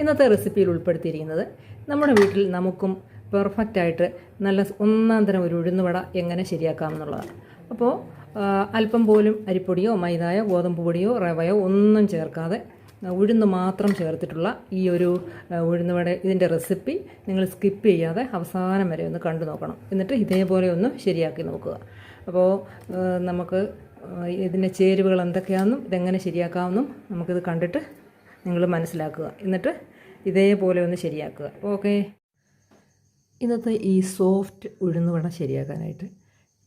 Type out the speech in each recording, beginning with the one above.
ഇന്നത്തെ റെസിപ്പിയിൽ ഉൾപ്പെടുത്തിയിരിക്കുന്നത് നമ്മുടെ വീട്ടിൽ നമുക്കും പെർഫെക്റ്റായിട്ട് നല്ല ഒന്നാം തരം ഒരു ഉഴുന്നുവട എങ്ങനെ ശരിയാക്കാമെന്നുള്ളതാണ് അപ്പോൾ അല്പം പോലും അരിപ്പൊടിയോ മൈദായോ ഗോതമ്പ് പൊടിയോ റവയോ ഒന്നും ചേർക്കാതെ ഉഴുന്ന് മാത്രം ചേർത്തിട്ടുള്ള ഈ ഒരു ഉഴുന്നുവട ഇതിന്റെ റെസിപ്പി നിങ്ങൾ സ്കിപ്പ് ചെയ്യാതെ അവസാനം വരെ ഒന്ന് കണ്ടു നോക്കണം. എന്നിട്ട് ഇതേപോലെ ഒന്ന് ശരിയാക്കി നോക്കുക. അപ്പോൾ നമുക്ക് ഇതിന്റെ ചേരുവകൾ എന്തൊക്കെയാണെന്നും ഇതെങ്ങനെ ശരിയാക്കാമെന്നും നമുക്കിത് കണ്ടിട്ട് നിങ്ങൾ മനസ്സിലാക്കുക. എന്നിട്ട് ഇതേപോലെ ഒന്ന് ശരിയാക്കുക. ഓക്കെ? ഇന്നത്തെ ഈ സോഫ്റ്റ് ഉഴുന്ന് വട ശരിയാക്കാനായിട്ട്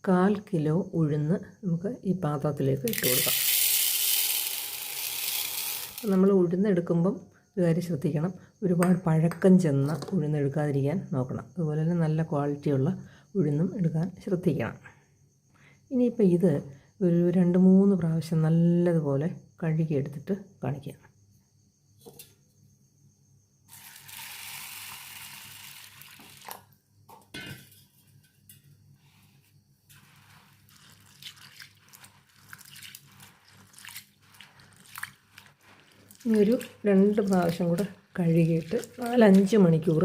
കാൽ കിലോ ഉഴുന്ന് നമുക്ക് ഈ പാത്രത്തിലേക്ക് ഇട്ട് കൊടുക്കാം. നമ്മൾ ഉഴുന്നെടുക്കുമ്പം ഒരു കാര്യം ശ്രദ്ധിക്കണം. ഒരുപാട് പഴക്കം ചെന്ന ഉഴുന്നെടുക്കാതിരിക്കാൻ നോക്കണം. അതുപോലെ തന്നെ നല്ല ക്വാളിറ്റിയുള്ള ഉഴുന്നും എടുക്കാൻ ശ്രദ്ധിക്കണം. ഇനിയിപ്പോൾ ഇത് ഒരു രണ്ട് മൂന്ന് പ്രാവശ്യം നല്ലതുപോലെ കഴുകിയെടുത്തിട്ട് കാണിക്കാം. ഇനി ഒരു രണ്ട് പ്രാവശ്യം കൂടെ കഴുകിയിട്ട് നാലഞ്ച് മണിക്കൂർ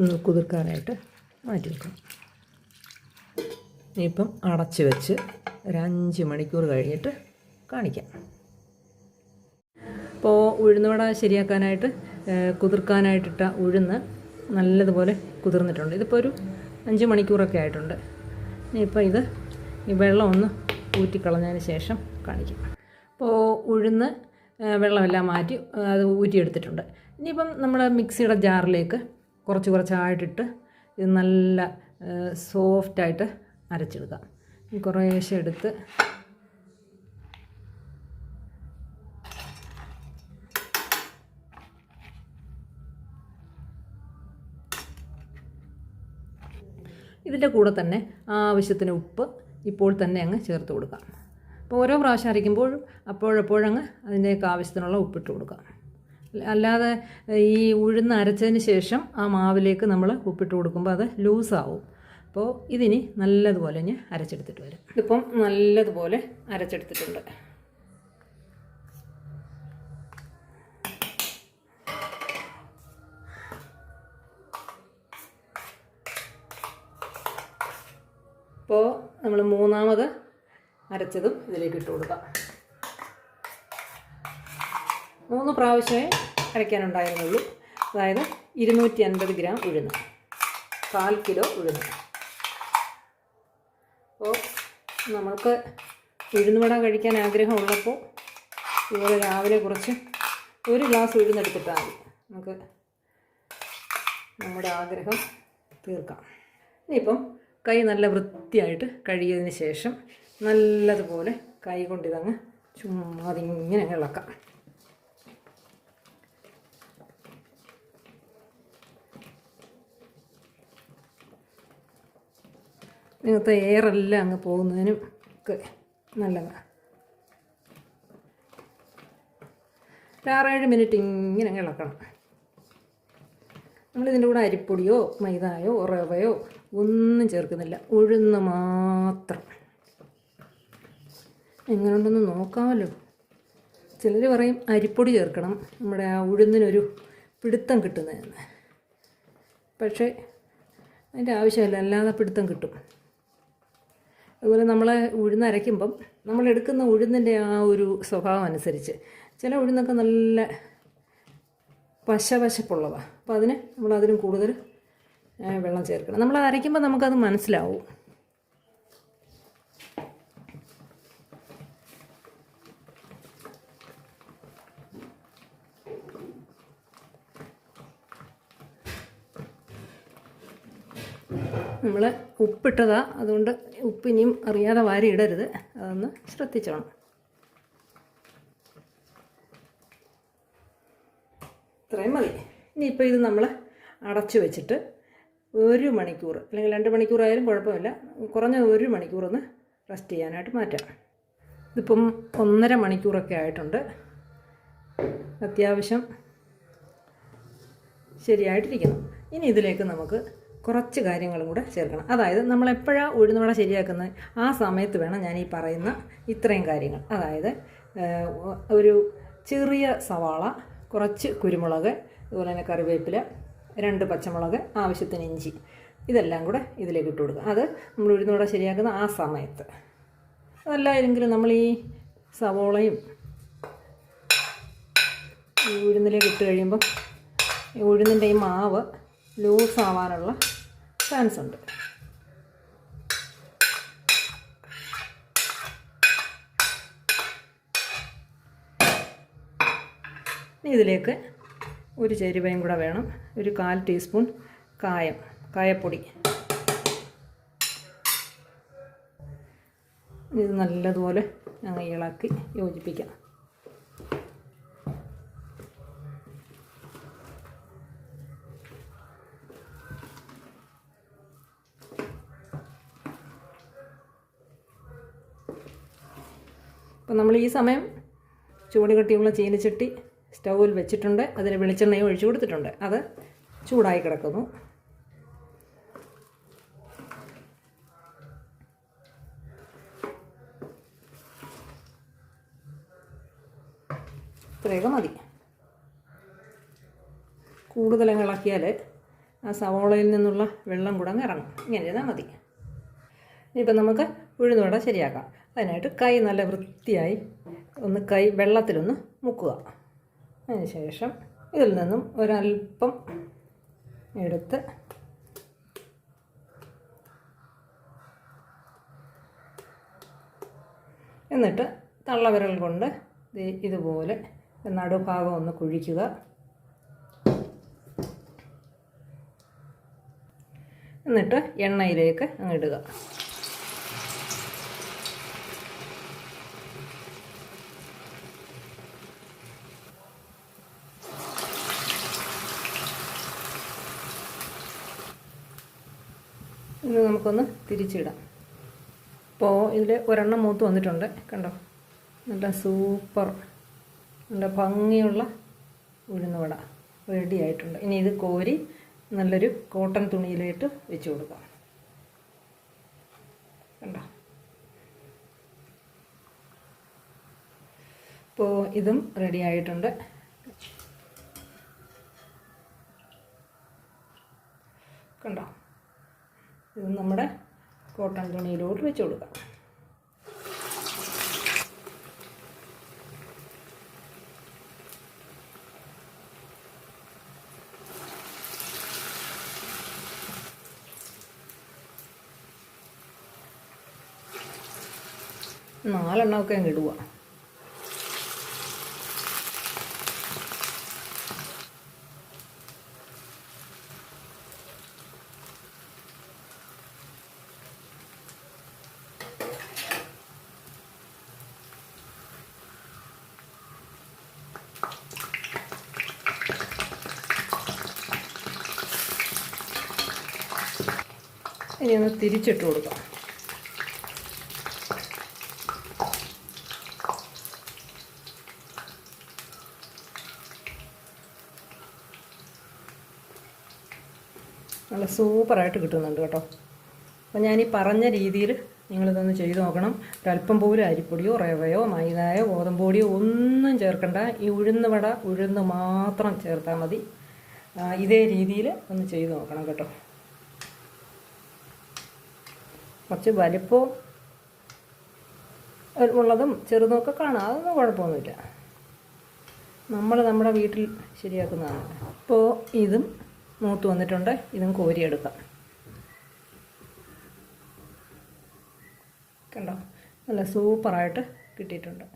ഒന്ന് കുതിർക്കാനായിട്ട് മാറ്റി വെക്കണം. ഇനിയിപ്പം അടച്ച് വെച്ച് ഒരഞ്ച് മണിക്കൂർ കഴിഞ്ഞിട്ട് കാണിക്കാം. അപ്പോൾ ഉഴുന്നുവട ശരിയാക്കാനായിട്ട് കുതിർക്കാനായിട്ടിട്ട ഉഴുന്ന് നല്ലതുപോലെ കുതിർന്നിട്ടുണ്ട്. ഇതിപ്പോൾ ഒരു അഞ്ച് മണിക്കൂറൊക്കെ ആയിട്ടുണ്ട്. ഇനിയിപ്പോൾ ഇത് ഈ വെള്ളം ഒന്ന് ഊറ്റിക്കളഞ്ഞതിന് ശേഷം കാണിക്കാം. അപ്പോൾ ഉഴുന്ന് വെള്ളമെല്ലാം മാറ്റി അത് ഊറ്റിയെടുത്തിട്ടുണ്ട്. ഇനിയിപ്പം നമ്മൾ മിക്സിയുടെ ജാറിലേക്ക് കുറച്ച് കുറച്ചായിട്ടിട്ട് ഇത് നല്ല സോഫ്റ്റായിട്ട് അരച്ചെടുക്കാം. കുറേശ്ശെ എടുത്ത് ഇതിന്റെ കൂടെ തന്നെ ആവശ്യത്തിന് ഉപ്പ് ഇപ്പോൾ തന്നെ അങ്ങ് ചേർത്ത് കൊടുക്കാം. അപ്പോൾ ഓരോ പ്രാവശ്യം അരയ്ക്കുമ്പോഴും അപ്പോഴപ്പോഴങ്ങ് അതിന്റെയൊക്കെ ആവശ്യത്തിനുള്ള ഉപ്പിട്ട് കൊടുക്കാം. അല്ലാതെ ഈ ഉഴുന്ന് അരച്ചതിന് ശേഷം ആ മാവിലേക്ക് നമ്മൾ ഉപ്പിട്ട് കൊടുക്കുമ്പോൾ അത് ലൂസാവും. അപ്പോൾ ഇതിനി നല്ലതുപോലെ ഇനി അരച്ചെടുത്തിട്ട് വരും. ഇതിപ്പം നല്ലതുപോലെ അരച്ചെടുത്തിട്ടുണ്ട്. ഇപ്പോൾ നമ്മൾ മൂന്നാമത് അരച്ചതും ഇതിലേക്ക് ഇട്ട് കൊടുക്കാം. മൂന്ന് പ്രാവശ്യമേ അരയ്ക്കാനുണ്ടായിരുന്നുള്ളൂ. അതായത് ഇരുന്നൂറ്റി അൻപത് ഗ്രാം ഉഴുന്ന്. കാൽ കിലോ ഉഴുന്ന്. അപ്പോൾ നമ്മൾക്ക് ഉഴുന്നുവട കഴിക്കാൻ ആഗ്രഹമുള്ളപ്പോൾ ഇതുപോലെ രാവിലെ കുറച്ച് ഒരു ഗ്ലാസ് ഉഴുന്നെടുത്തിട്ടാൽ മതി. നമുക്ക് നമ്മുടെ ആഗ്രഹം തീർക്കാം. ഇനിയിപ്പം കൈ നല്ല വൃത്തിയായിട്ട് കഴുകിയതിന് ശേഷം നല്ലതുപോലെ കൈ കൊണ്ട് ഇതങ്ങ് ചുമ്മാ അതിങ്ങനെ അങ്ങ് ഇളക്കാം. ഇങ്ങനത്തെ എയറെല്ലാം അങ്ങ് പോകുന്നതിനും ഒക്കെ നല്ലതാണ് ഒരാറേഴ് മിനിറ്റ് ഇങ്ങനെ അങ്ങ് ഇളക്കണം. നമ്മളിതിന്റെ കൂടെ അരിപ്പൊടിയോ മൈദായോ റവയോ ഒന്നും ചേർക്കുന്നില്ല. ഉഴുന്ന് മാത്രം. എങ്ങനെയുണ്ടെന്ന് നോക്കാമല്ലോ. ചിലർ പറയും അരിപ്പൊടി ചേർക്കണം. നമ്മുടെ ആ ഉഴുന്നിനൊരു പിടുത്തം കിട്ടുന്നതെന്ന്. പക്ഷേ അതിന്റെ ആവശ്യമില്ല. അല്ലാതെ പിടുത്തം കിട്ടും. അതുപോലെ നമ്മൾ ഉഴുന്ന് അരയ്ക്കുമ്പം നമ്മൾ എടുക്കുന്ന ഉഴുന്നിന്റെ ആ ഒരു സ്വഭാവം അനുസരിച്ച് ചില ഉഴുന്നൊക്കെ നല്ല പശപശപ്പുള്ളതാണ് അപ്പോൾ അതിന് നമ്മൾ അതിലും കൂടുതൽ വെള്ളം ചേർക്കണം. നമ്മൾ അരയ്ക്കുമ്പോൾ നമുക്കത് മനസ്സിലാവും. നമ്മൾ ഉപ്പിട്ടതാ. അതുകൊണ്ട് ഉപ്പിനിയും അറിയാതെ വാരി ഇടരുത് അതൊന്ന് ശ്രദ്ധിച്ചോണം. ഇത്രയും മതി. ഇനിയിപ്പോൾ ഇത് നമ്മൾ അടച്ചു വെച്ചിട്ട് ഒരു മണിക്കൂർ അല്ലെങ്കിൽ രണ്ട് മണിക്കൂറായാലും കുഴപ്പമില്ല. കുറഞ്ഞ ഒരു മണിക്കൂറൊന്ന് റെസ്റ്റ് ചെയ്യാനായിട്ട് മാറ്റാം. ഇതിപ്പം ഒന്നര മണിക്കൂറൊക്കെ ആയിട്ടുണ്ട്. അത്യാവശ്യം ശരിയായിട്ടിരിക്കുന്നു. ഇനി ഇതിലേക്ക് നമുക്ക് കുറച്ച് കാര്യങ്ങളും കൂടെ ചേർക്കണം. അതായത് നമ്മൾ എപ്പോഴാണ് ഉഴുന്നുവട ശരിയാക്കുന്നത്? ആ സമയത്ത് വേണം ഞാൻ ഈ പറയുന്ന ഇത്രയും കാര്യങ്ങൾ. അതായത് ഒരു ചെറിയ സവാള കുറച്ച് കുരുമുളക് അതുപോലെ തന്നെ കറിവേപ്പില രണ്ട് പച്ചമുളക് ആവശ്യത്തിന് ഇഞ്ചി ഇതെല്ലാം കൂടെ ഇതിലേക്ക് ഇട്ട് കൊടുക്കുക. അത് നമ്മൾ ഉഴുന്നുവട ശരിയാക്കുന്ന ആ സമയത്ത്. അതല്ലായിരുന്നെങ്കിലും നമ്മൾ ഈ സവോളയും ഉഴുന്നിലേക്ക് ഇട്ട് കഴിയുമ്പം ഉഴുന്നിന്റെ ഈ മാവ് ലൂസ് ആവാനുള്ള ചാൻസ് ഉണ്ട് ഇനി ഇതിലേക്ക് ഒരു ചേരുവയും കൂടെ വേണം. ഒരു കാൽ ടീസ്പൂൺ കായം കായപ്പൊടി. ഇത് നല്ലതുപോലെ ഞങ്ങൾ ഇളക്കി യോജിപ്പിക്കാം. അപ്പം നമ്മൾ ഈ സമയം ചൂട് കട്ടിയുള്ള ചീനിച്ചട്ടി സ്റ്റൗവിൽ വെച്ചിട്ടുണ്ട്. അതിൽ വെളിച്ചെണ്ണയും ഒഴിച്ചു കൊടുത്തിട്ടുണ്ട്. അത് ചൂടായി കിടക്കുന്നു. ഇത്രയൊക്കെ മതി. കൂടുതൽ ഇളക്കിയാൽ ആ സവോളയിൽ നിന്നുള്ള വെള്ളം കൂടെ അങ്ങ് ഇറങ്ങും. ഇങ്ങനെ ചെയ്താൽ മതി. ഇനിയിപ്പം നമുക്ക് ഉഴുന്നുവട ശരിയാക്കാം. അതിനായിട്ട് കൈ നല്ല വൃത്തിയായി ഒന്ന് കൈ വെള്ളത്തിലൊന്ന് മുക്കുക. അതിന് ശേഷം ഇതിൽ നിന്നും ഒരല്പം എടുത്ത് എന്നിട്ട് തള്ളവിരൽ കൊണ്ട് ഇതുപോലെ നടുഭാഗം ഒന്ന് കുഴിക്കുക. എന്നിട്ട് എണ്ണയിലേക്ക് അങ്ങ് ഇത് നമുക്കൊന്ന് തിരിച്ചിടാം. അപ്പോൾ ഇതിൽ ഒരെണ്ണം മൂത്ത് വന്നിട്ടുണ്ട് കണ്ടോ? നല്ല സൂപ്പർ നല്ല ഭംഗിയുള്ള ഉഴുന്നുവട റെഡി ആയിട്ടുണ്ട്. ഇനി ഇത് കോരി നല്ലൊരു കോട്ടൺ തുണിയിലേട്ട് വെച്ച് കൊടുക്കാം. കണ്ടോ? ഇപ്പോൾ ഇതും റെഡി ആയിട്ടുണ്ട്. കണ്ടോ? ഇത് നമ്മുടെ കോട്ടൺ തുണിയിലോട്ട് വെച്ച് കൊടുക്കാം. നാലെണ്ണമൊക്കെ ഇടുക. ഇനി ഒന്ന് തിരിച്ചിട്ട് കൊടുക്കാം. നല്ല സൂപ്പറായിട്ട് കിട്ടുന്നുണ്ട് കേട്ടോ. അപ്പോൾ ഞാൻ ഈ പറഞ്ഞ രീതിയിൽ നിങ്ങളിതൊന്ന് ചെയ്ത് നോക്കണം. ഒരല്പം പോലും അരിപ്പൊടിയോ റവയോ മൈദായോ ഗോതമ്പൊടിയോ ഒന്നും ചേർക്കണ്ട. ഈ ഉഴുന്ന് വട ഉഴുന്ന് മാത്രം ചേർത്താൽ മതി. ഇതേ രീതിയിൽ ഒന്ന് ചെയ്ത് നോക്കണം കേട്ടോ. കുറച്ച് വലിപ്പവും ഉള്ളതും ചെറുതുമൊക്കെ കാണാം. അതൊന്നും കുഴപ്പമൊന്നുമില്ല. നമ്മൾ നമ്മുടെ വീട്ടിൽ ശരിയാക്കുന്നതാണ്. ഇപ്പോൾ ഇതും മൂത്ത് വന്നിട്ടുണ്ട്. ഇതും കോരിയെടുക്കാം. കണ്ടോ നല്ല സൂപ്പറായിട്ട് കിട്ടിയിട്ടുണ്ട്.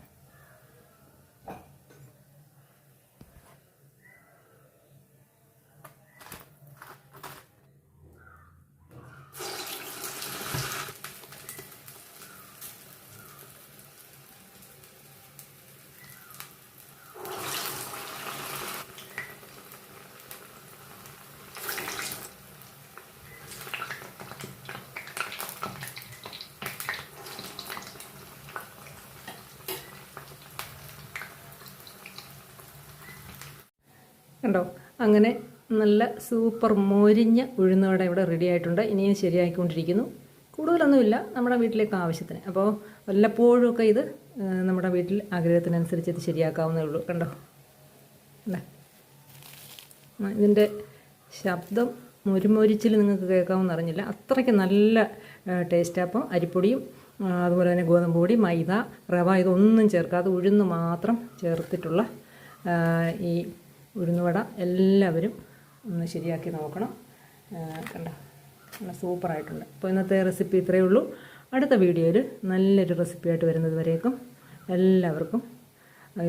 കണ്ടോ അങ്ങനെ നല്ല സൂപ്പർ മൊരിഞ്ഞ ഉഴുന്നവട ഇവിടെ റെഡി ആയിട്ടുണ്ട്. ഇനിയും ശരിയായിക്കൊണ്ടിരിക്കുന്നു കൂടുതലൊന്നുമില്ല. നമ്മുടെ വീട്ടിലേക്ക് ആവശ്യത്തിന്. അപ്പോൾ വല്ലപ്പോഴും ഒക്കെ ഇത് നമ്മുടെ വീട്ടിൽ ആഗ്രഹത്തിനനുസരിച്ച് ഇത് ശരിയാക്കാവുന്നേ ഉള്ളൂ. കണ്ടോ? അല്ലേ? ഇതിന്റെ ശബ്ദം മുരുമൊരിച്ചിൽ നിങ്ങൾക്ക് കേൾക്കാമെന്ന് അറിഞ്ഞില്ല. അത്രയ്ക്ക് നല്ല ടേസ്റ്റ് അപ്പം അരിപ്പൊടിയും അതുപോലെ തന്നെ ഗോതമ്പ് പൊടി മൈദ റവ ഇതൊന്നും ചേർക്കാതെ ഉഴുന്ന് മാത്രം ചേർത്തിട്ടുള്ള ഈ ഉഴുന്നുവട എല്ലാവരും ഒന്ന് ശരിയാക്കി നോക്കണം. കണ്ടോ? നല്ല സൂപ്പറായിട്ടുണ്ട്. അപ്പോൾ ഇന്നത്തെ റെസിപ്പി ഇത്രയേ ഉള്ളൂ. അടുത്ത വീഡിയോയിൽ നല്ലൊരു റെസിപ്പിയായിട്ട് വരുന്നത് വരേക്കും. എല്ലാവർക്കും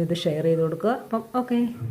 ഇത് ഷെയർ ചെയ്ത് കൊടുക്കുക. അപ്പം ഓക്കെ